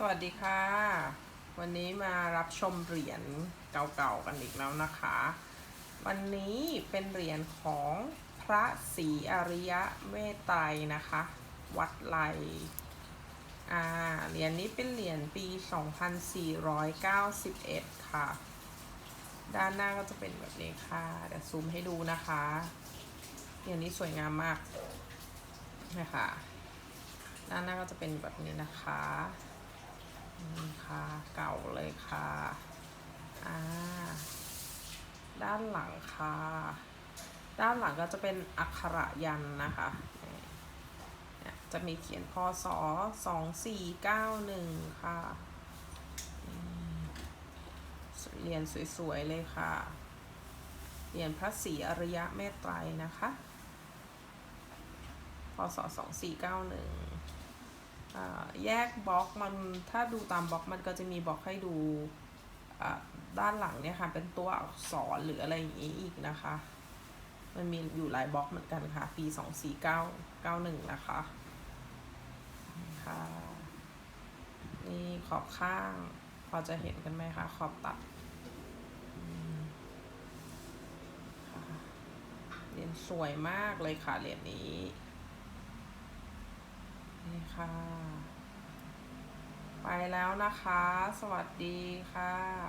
สวัสดีค่ะ วันนี้มารับชมเหรียญเก่าๆกันอีกแล้วนะคะ วันนี้เป็นเหรียญของพระศรีอริยะเมตไตรนะคะ วัดไลอ่าเหรียญนี้เป็นเหรียญปี 2491 ค่ะ ด้านหน้าก็จะเป็นแบบนี้ค่ะเดี๋ยวซูมให้ดูนะคะเหรียญนี้สวยงามมากนะคะด้านหน้าก็จะเป็นแบบนี้นะคะ นี่ค่ะ เก่าเลยค่ะ อ่า ด้านหลังค่ะ ด้านหลังก็จะเป็นอักขระยันนะคะจะมีเขียนพศสองสี่เก้าหนึ่งค่ะเหรียญสวยๆเลยค่ะ เหรียญพระศรีอริยะเมตไตรนะคะ พศสองสี่เก้าหนึ่ง แยกบล็อกมันถ้าดูตามบล็อกมันก็จะมีบล็อกให้ดูด้านหลังเนี่ยค่ะ เป็นตัวอักษรหรืออะไรอย่างนี้อีกนะคะ มันมีอยู่หลายบล็อกเหมือนกันค่ะ ปีสองสี่เก้าเก้าหนึ่งนะคะค่ะนี่ขอบข้าง พอจะเห็นกันไหมคะ ขอบตัดเรียญสวยมากเลยค่ะเหรียญนี้ ค่ะ ไปแล้วนะคะ สวัสดีค่ะ